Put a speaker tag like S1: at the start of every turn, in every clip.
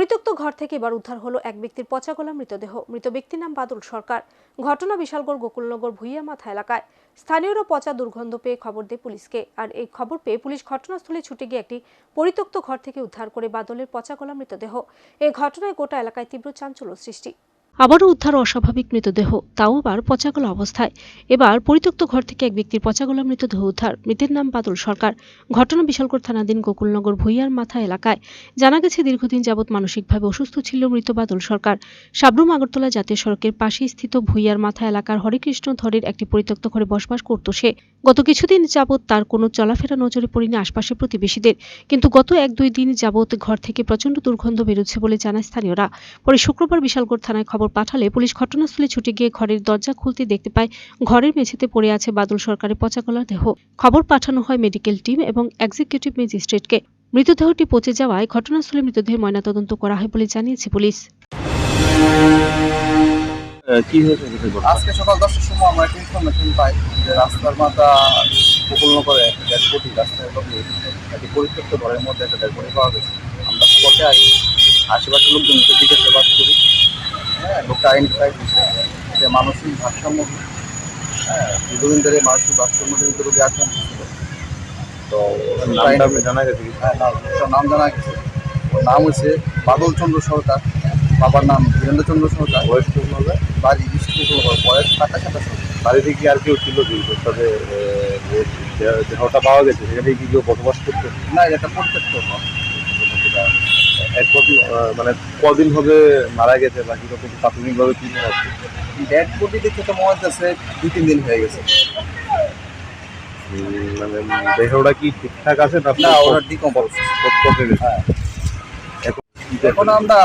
S1: পরিত্যক্ত ঘর থেকে এবার উদ্ধার হলো এক ব্যক্তির পচা গলা মৃতদেহ। মৃত ব্যক্তির নাম বাদল সরকার। ঘটনা বিশালগড়, গোকুলনগর, ভুইয়া মাথা এলাকায়। স্থানীয়রা পচা দুর্গন্ধ পেয়ে খবর দেয় পুলিশকে। আর এই খবর পেয়ে পুলিশ ঘটনাস্থলে ছুটে গিয়ে একটি পরিত্যক্ত ঘর থেকে উদ্ধার করে বাদলের পচা গলা মৃতদেহ। এই ঘটনায় গোটা এলাকায় তীব্র চাঞ্চল্য সৃষ্টি। আবারও উদ্ধার অস্বাভাবিক মৃতদেহ, তাও আবার পচাগলা অবস্থায়। এবার পরিত্যক্ত ঘর থেকে এক ব্যক্তির পচাগলা মৃতদেহ উদ্ধার। মৃতের নাম বাদল সরকার। ঘটনা বিশালগড় থানাধীন গোকুলনগর ভুইয়ার মাথা এলাকায়। জানা গেছে, দীর্ঘদিন যাবৎ মানসিকভাবে অসুস্থ ছিল মৃত বাদল সরকার। সাবরুম আগরতলা জাতীয় সড়কের পাশে স্থিত ভুইয়ার মাথা এলাকার হরেকৃষ্ণ ধরের একটি পরিত্যক্ত ঘরে বসবাস করত সে। গত কিছুদিন যাবৎ তার কোনো চলাফেরা নজরে পড়েনি আশপাশের প্রতিবেশীদের। কিন্তু গত এক দুই দিন যাবৎ ঘর থেকে প্রচণ্ড দুর্গন্ধ বেরোচ্ছে বলে জানায় স্থানীয়রা। পরে শুক্রবার বিশালগড় থানায় খবর পাঠালে পুলিশ ঘটনাস্থলে ছুটে গিয়ে ঘরের দরজা খুলতে দেখতে পায় ঘরের মেঝেতে পড়ে আছে বাদল সরকারের পচাগলার দেহ। খবর পাঠানো হয় মেডিকেল টিম এবং এক্সিকিউটিভ ম্যাজিস্ট্রেটকে। মৃতদেহটি পচে যাওয়ায় ঘটনাস্থলে মৃতদেহের ময়নাতদন্ত করা হয় বলে জানিয়েছে পুলিশ।
S2: কি হয়েছে?
S3: আজকে সকাল দশটার সময় আমরা একটা ইনফরমেশন পাই যে রাস্তার মাথা করে একটা লোকে একটি পরিত্যক্ত ঘরের মধ্যে একটা পাওয়া গেছে। আমরা স্পটে আসি আশেপাশের লোকজনকে জিজ্ঞাসাবাদ করি। হ্যাঁ লোকটা আইডেন্টিফাই করছে যে মানসিক ভারসাম্য হ্যাঁ দীর্ঘদিন ধরে মানসিক ভারসাম্যজনিত রোগে আক্রান্ত ছিল তো
S2: জানা গেছে
S3: হ্যাঁ নাম নাম জানা গেছে। ওর নাম হচ্ছে বাদল চন্দ্র সরকার বাবার নাম বীরেন্দ্র চন্দ্র সরকার।
S2: বয়স হবে?
S3: বাড়ি বিষ্ণুপুর বয়স সাতাশ সাতাশ।
S2: বাড়িতে কি আর কেউ ছিল যে তবে দেহটা পাওয়া গেছে সেখানে কি কেউ বসবাস করতো?
S3: না এটা পরিত্যক্ত
S2: মানে কদিন হবে মারা গেছে বা কীরকম প্রাথমিকভাবে কি মনে হচ্ছে
S3: ডেড বডি দেখে তো মনে হচ্ছে দুই তিন দিন হয়ে গেছে।
S2: মানে দেহটা কি ঠিকঠাক আছে না
S3: না ওরা ডিকম্পোজ।
S2: গেছে
S3: হ্যাঁ।
S2: এখন
S3: আমরা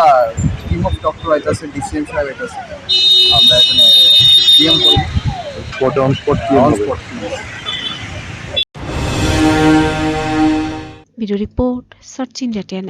S3: টিম অফ ডক্টর আইতাছে ডিসিএম সাহেব আইতাছে আমরা এখানে
S2: স্পটে অন স্পট কি
S3: on spot
S1: video report search India ten